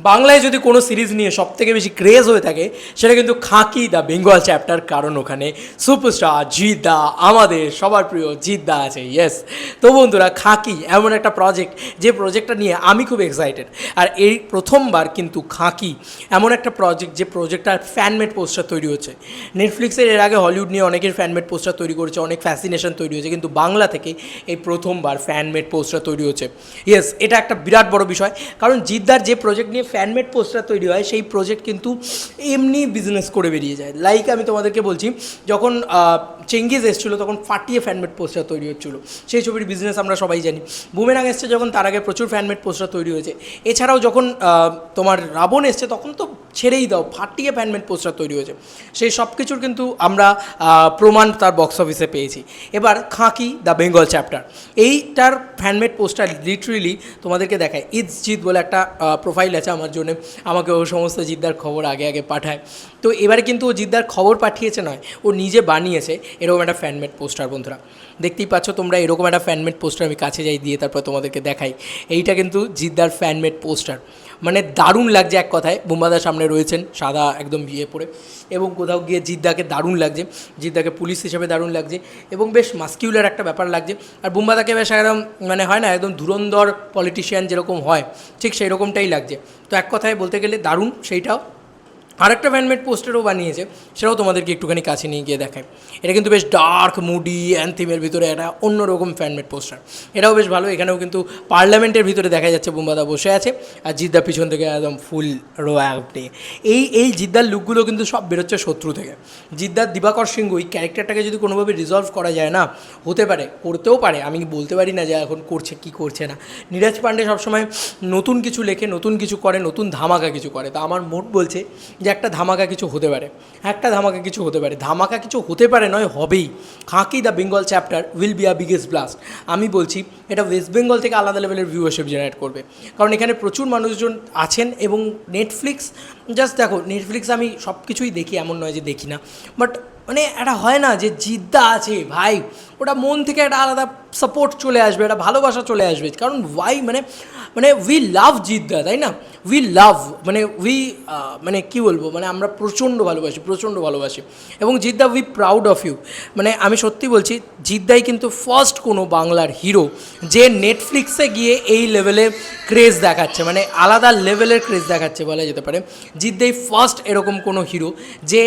বাংলায় যদি কোনো সিরিজ নিয়ে সব থেকে বেশি ক্রেজ হয়ে থাকে, সেটা কিন্তু খাঁকি দ্য বেঙ্গল চ্যাপ্টার, কারণ ওখানে সুপারস্টার জিদ্দা, আমাদের সবার প্রিয় জিদ্দা আছে ইয়েস তো বন্ধুরা, খাঁকি এমন একটা প্রজেক্ট যে প্রজেক্টটা নিয়ে আমি খুব এক্সাইটেড আর এই প্রথমবার কিন্তু খাঁকি এমন একটা প্রজেক্ট যে প্রজেক্টটার ফ্যানমেড পোস্টার তৈরি হচ্ছে। নেটফ্লিক্সের এর আগে হলিউড নিয়ে অনেকের ফ্যানমেড পোস্টার তৈরি করেছে, অনেক ফ্যাসিনেশন তৈরি হয়েছে, কিন্তু বাংলা থেকে এই প্রথমবার ফ্যানমেড পোস্টার তৈরি হচ্ছে। ইয়েস এটা একটা বিরাট বড় বিষয়, কারণ জিদ্দার যে প্রজেক্ট নিয়ে ফ্যানমেড পোস্টার তৈরি হয়, সেই প্রজেক্ট কিন্তু এমনি বিজনেস করে বেরিয়ে যায়। লাইক আমি তোমাদেরকে বলছি, যখন চেঙ্গিজ এসেছিল, তখন ফাটিয়ে ফ্যানমেড পোস্টার তৈরি হচ্ছিল। সেই ছবির বিজনেস আমরা সবাই জানি। বুমেরাং এসছে যখন, তার আগে প্রচুর ফ্যানমেড পোস্টার তৈরি হয়েছে। এছাড়াও যখন তোমার রাবণ এসছে, তখন তো ছেড়েই দাও, ফাটিয়ে ফ্যানমেড পোস্টার তৈরি হয়েছে। সেই সব কিছুর কিন্তু আমরা প্রমাণ তার বক্স অফিসে পেয়েছি। এবার খাঁকি দ্য বেঙ্গল চ্যাপ্টার এইটার ফ্যানমেড পোস্টার লিটারেলি তোমাদেরকে দেখায়। ইটস জিৎ বলে একটা প্রোফাইল আছে আমার জন্য। আমাকে ও সমস্ত জিদ্দার খবর আগে আগে পাঠায়। তো এবারে কিন্তু ও জিদ্দার খবর পাঠিয়েছে নয়, ও নিজে বানিয়েছে। এরকম একটা ফ্যানমেড পোস্টার বন্ধুরা। দেখতেই পাচ্ছ তোমরা এরকম একটা ফ্যানমেড পোস্টার আমি কাছে যাই দিয়ে তারপর তোমাদেরকে দেখাই। এইটা কিন্তু জিদ্দার ফ্যানমেড পোস্টার মানে দারুণ লাগছে এক কথায়। বুম্বাদার সামনে রয়েছেন, সাদা একদম বিয়ে পরে এবং কোথাও গিয়ে জিদ্দাকে দারুণ লাগছে, জিদ্দাকে পুলিশ হিসেবে দারুণ লাগছে এবং বেশ মাস্কিউলার একটা ব্যাপার লাগছে। আর বুম্বাদাকে বেশ একদম মানে হয় না, একদম ধুরন্ধর পলিটিশিয়ান যেরকম হয়, ঠিক সেই রকমটাই লাগছে। তো এক কথায় বলতে গেলে দারুণ, সেইটাও আরেকটা ফ্যানমেড পোস্টারও বানিয়েছে, সেটাও তোমাদেরকে একটুখানি কাছে নিয়ে গিয়ে দেখায় এটা কিন্তু বেশ ডার্ক মুডি অ্যান্থিমের ভিতরে একটা অন্যরকম ফ্যানমেড পোস্টার এটাও বেশ ভালো, এখানেও কিন্তু পার্লামেন্টের ভিতরে দেখা যাচ্ছে বুম্বাদা বসে আছে আর জিদ্দা পিছন থেকে একদম ফুল নিয়ে এই এই জিদ্দার লুকগুলো কিন্তু সব বেরোচ্ছে শত্রু থেকে। জিদ্দার দিবাকর সিংহ ওই ক্যারেক্টারটাকে যদি কোনোভাবে রিজলভ করা যায় না, হতে পারে, করতেও পারে, আমি বলতে পারি না যে এখন করছে কি করছে না। নীরাজ পান্ডে সবসময় নতুন কিছু লেখে, নতুন কিছু করে, নতুন ধামাকা কিছু করে। তা আমার মোট বলছে যে একটা ধামাকা কিছু হতে পারে। একটা ধামাকা কিছু হতে পারে। ধামাকা কিছু হতে পারে নয়, হবেই। Khakee the Bengal chapter will be a biggest blast. আমি বলছি, এটা ওয়েস্ট বেঙ্গল থেকে আলাদা লেভেলের ভিউয়ারশিপ জেনারেট করবে। কারণ এখানে প্রচুর মানুষজন আছেন এবং নেটফ্লিক্স জাস্ট দেখো নেটফ্লিক্স আমি সব কিছুই দেখি, এমন নয় যে দেখি না। বাট মানে একটা হয় না যে জিদ্দা আছে, ভাই। ওটা মন থেকে একটা আলাদা সাপোর্ট চলে আসবে, একটা ভালোবাসা চলে আসবে। কারণ ওয়াই মানে মানে উই লাভ জিদ্দা, তাই না? উই লাভ মানে উই মানে কি বলব? মানে আমরা প্রচণ্ড ভালোবাসি প্রচণ্ড ভালোবাসি। এবং জিদ্দা উই প্রাউড অফ ইউ মানে আমি সত্যি বলছি, জিদ্দাই কিন্তু ফার্স্ট কোনো বাংলার হিরো যে নেটফ্লিক্সে গিয়ে এই লেভেলে ক্রেজ দেখাচ্ছে। মানে আলাদা লেভেলের ক্রেজ দেখাচ্ছে বলা যেতে পারে। জিদ্দাই ফার্স্ট এরকম কোনো হিরো যে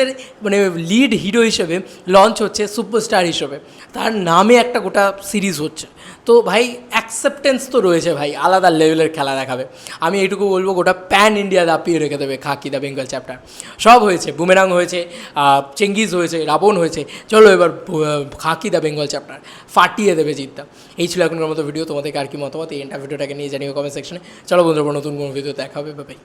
নেটফ্লিক্সের মানে লিড হিরো হিসেবে লঞ্চ হচ্ছে সুপারস্টার হিসেবে। তার নামে একটা গোটা সিরিজ হচ্ছে। তো ভাই অ্যাকসেপ্টেন্স তো রয়েছে ভাই, আলাদা লেভেলের খেলা দেখাবে। আমি এইটুকু বলব, গোটা প্যান ইন্ডিয়া দাপিয়ে রেখে দেবে খাকি দ্য বেঙ্গল চ্যাপ্টার সব হয়েছে বুমেরাং হয়েছে চেঙ্গিজ হয়েছে, রাবণ হয়েছে। চলো এবার খাকি দ্য বেঙ্গল চ্যাপ্টার ফাটিয়ে দেবে জিতটা। এই ছিল এখনকার মতো ভিডিও তোমাদেরকে আর কি মতামত? এই এন্টার ভিডিওটাকে নিয়ে জানিও কমেন্ট সেকশনে চলো বন্ধুরা নতুন কোনো ভিডিও দেখা হবে বাই